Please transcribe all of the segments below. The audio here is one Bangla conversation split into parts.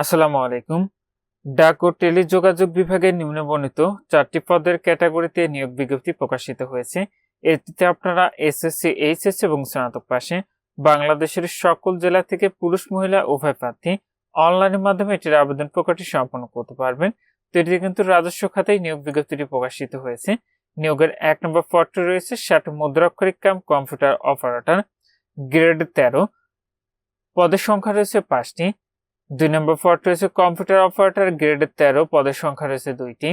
আসসালামু আলাইকুম। ডাক ও টেলিযোগাযোগ বিভাগের নিম্নবর্ণিত চারটি পদের ক্যাটাগরিতে নিয়োগ বিজ্ঞপ্তি প্রকাশিত হয়েছে। এটিতে আপনারা এসএসসি এইচএস এবং স্নাতক পাশে বাংলাদেশের সকল জেলা থেকে পুরুষ, মহিলা, উভয় প্রার্থী অনলাইনের মাধ্যমে এটির আবেদন প্রকাশটি সম্পন্ন করতে পারবেন। তো এটিতে কিন্তু রাজস্ব খাতায় নিয়োগ বিজ্ঞপ্তিটি প্রকাশিত হয়েছে। নিয়োগের এক নম্বর পদটি রয়েছে ষাট মুদ্রাক্ষরিক কাম, কম্পিউটার অপারেটর, গ্রেড তেরো। পদের সংখ্যা রয়েছে পাঁচটি। দুই নম্বর পদ রয়েছে কম্পিউটার অপারেটর, গ্রেড তেরো, পদের সংখ্যা রয়েছে দুইটি।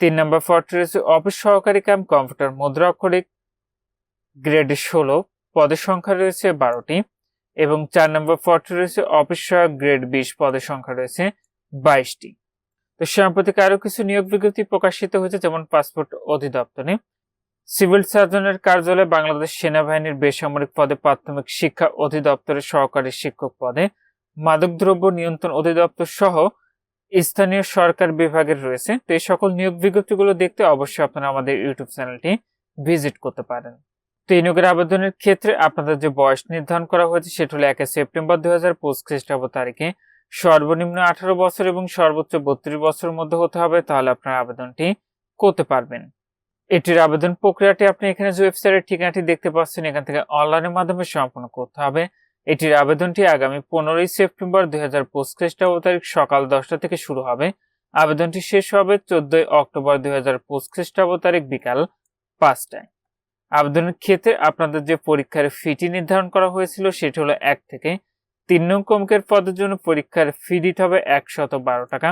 তিন নম্বর পদ রয়েছে অফিস সহকারী কাম, কম্পিউটার মুদ্রা অক্ষরিক, গ্রেড ষোলো, পদের সংখ্যা রয়েছে বারোটি। এবং চার নম্বর পদটি রয়েছে অফিস সহায়ক, গ্রেড বিশ, পদের সংখ্যা রয়েছে বাইশটি। তো সাম্প্রতিক আরও কিছু নিয়োগ বিজ্ঞপ্তি প্রকাশিত হয়েছে, যেমন পাসপোর্ট অধিদপ্তরে। সিভিল সার্জনের কার্যালয়ে বাংলাদেশ সেনাবাহিনীর বেসামরিক পদে প্রাথমিক শিক্ষা অধিদপ্তরের সহকারী শিক্ষক পদে। মাদকদ্রব্য নিয়ন্ত্রণ অধিদপ্তর সহ স্থানীয় সরকার বিভাগের রয়েছে। তো এই সকল নিয়োগ বিজ্ঞপ্তিগুলো দেখতে অবশ্যই আপনারা আমাদের ইউটিউব চ্যানেলটি ভিজিট করতে পারেন। তো এই নিয়োগের আবেদনের ক্ষেত্রে আপনাদের যে বয়স নির্ধারণ করা হয়েছে সেটা হলো একে সেপ্টেম্বর দুই হাজার পঁচিশ খ্রিস্টাব্দ তারিখে সর্বনিম্ন আঠারো বছর এবং সর্বোচ্চ বত্রিশ বছরের মধ্যে হতে হবে, তাহলে আপনার আবেদনটি করতে পারবেন। এটির আবেদন প্রক্রিয়াটি আপনি এখানে যে ওয়েবসাইটের ঠিকানাটি দেখতে পাচ্ছেন, এখান থেকে অনলাইনের মাধ্যমে সম্পন্ন করতে হবে। এটির আবেদনটি আগামী পনেরোই সেপ্টেম্বর দুই হাজার পঁচিশ খ্রিস্টাব্দ তারিখ সকাল দশটা থেকে শুরু হবে। আবেদনটি শেষ হবে চোদ্দই অক্টোবর দুই হাজার পঁচিশ খ্রিস্টাব্দ তারিখ বিকাল পাঁচটায়। আবেদনের ক্ষেত্রে আপনাদের যে পরীক্ষার ফিটি নির্ধারণ করা হয়েছিল সেটি হলো এক থেকে তিন নং কমকের পদের জন্য পরীক্ষার ফি দিতে হবে একশত বারো টাকা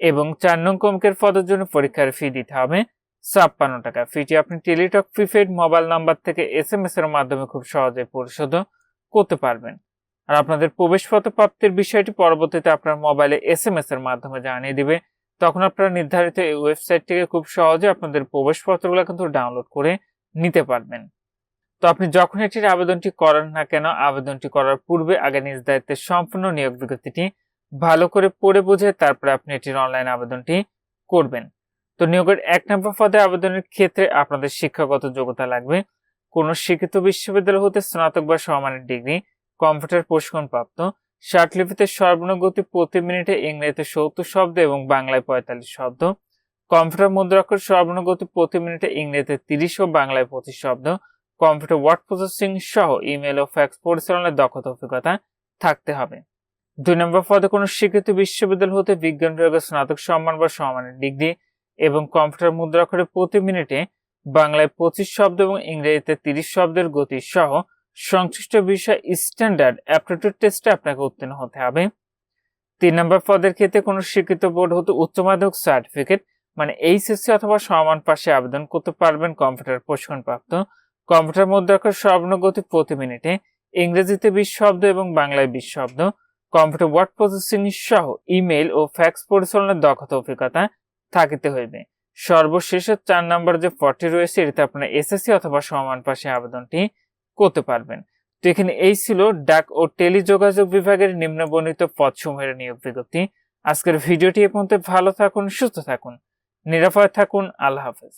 এবং চার নং কমকের পদের জন্য পরীক্ষার ফি দিতে হবে ছাপ্পান্ন টাকা। ফিটি আপনি টেলিটক প্রিপেড মোবাইল নাম্বার থেকে এস এম এস এর মাধ্যমে খুব সহজে পরিশোধ করতে পারবেন। আর আপনাদের প্রবেশপত্র প্রাপ্তির বিষয়টি পরবর্তীতে আপনার মোবাইলে এস এম এস এর মাধ্যমে জানিয়ে দিবে। তখন আপনারা নির্ধারিত এই ওয়েবসাইট থেকে খুব সহজে আপনাদের প্রবেশপত্রগুলো কিন্তু ডাউনলোড করে নিতে পারবেন। তো আপনি যখন এটির আবেদনটি করেন না কেন, আবেদনটি করার পূর্বে আগে নিজ দায়িত্বে সম্পূর্ণ নিয়োগ বিজ্ঞপ্তিটি ভালো করে পড়ে বুঝে তারপরে আপনি এটির অনলাইন আবেদনটি করবেন। তো নিয়োগের এক নম্বর পদে আবেদনের ক্ষেত্রে আপনাদের শিক্ষাগত যোগ্যতা লাগবে। কোন শিক্ষিত বিশ্ববিদ্যালয় হতে স্নাতক বা সমানের ডিগ্রি, কম্পিউটার প্রশিক্ষণ প্রাপ্ত ষাটলিপিতে সর্বনিম্ন প্রতি মিনিটে ইংরেজিতে সত্তর শব্দ এবং বাংলায় পঁয়তাল্লিশ শব্দ, কম্পিউটার মুদ্রাক্ষর সর্বনিম্ন প্রতি মিনিটে ইংরেজিতে তিরিশ ও বাংলায় পঁচিশ শব্দ, কম্পিউটার ওয়ার্ড প্রসেসিং সহ ইমেল ও ফ্যাক্স পরিচালনার দক্ষতা, অভিজ্ঞতা থাকতে হবে। দুই নম্বর পদে কোনো স্বীকৃত বিশ্ববিদ্যালয় হতে বিজ্ঞান বিভাগের স্নাতক সম্মান বা সমানের ডিগ্রি এবং কম্পিউটার মুদ্রাক্ষরে প্রতি মিনিটে বাংলায় পঁচিশ শব্দ এবং ইংরেজিতে তিরিশ শব্দের গতি সহ সংশ্লিষ্ট বিষয় স্ট্যান্ডার্ড অ্যাপটিটিউড টেস্টে আপনাকে উত্তীর্ণ হতে হবে। তিন নম্বর পদের ক্ষেত্রে কোনো স্বীকৃত বোর্ড হতে উচ্চ মাধ্যমিক সার্টিফিকেট মানে এইচএসসি অথবা সমান পাশে আবেদন করতে পারবেন কম্পিউটার প্রশিক্ষণপ্রাপ্ত কম্পিউটার মুদ্রাক্ষর সর্বনিম্ন গতি প্রতি মিনিটে ইংরেজিতে বিশ শব্দ এবং বাংলায় বিশ শব্দ। কম্পিউটার ওয়ার্ড প্রসেসিং সহ ইমেল ও ফ্যাক্স পরিচালনার দক্ষতা অভিজ্ঞতা থাকিতে হইবে। সর্বশেষের চার নম্বর যে পদটি রয়েছে, এটিতে আপনারা এসএসসি অথবা সমান পাশে আবেদনটি করতে পারবেন। তো এখানে এই ছিল ডাক ও টেলিযোগাযোগ বিভাগের নিম্নবর্ণিত পদসমূহের নিয়োগ বিজ্ঞপ্তি। আজকের ভিডিওটি এ পর্যন্ত। ভালো থাকুন, সুস্থ থাকুন, নিরাপদ থাকুন। আল্লাহ হাফেজ।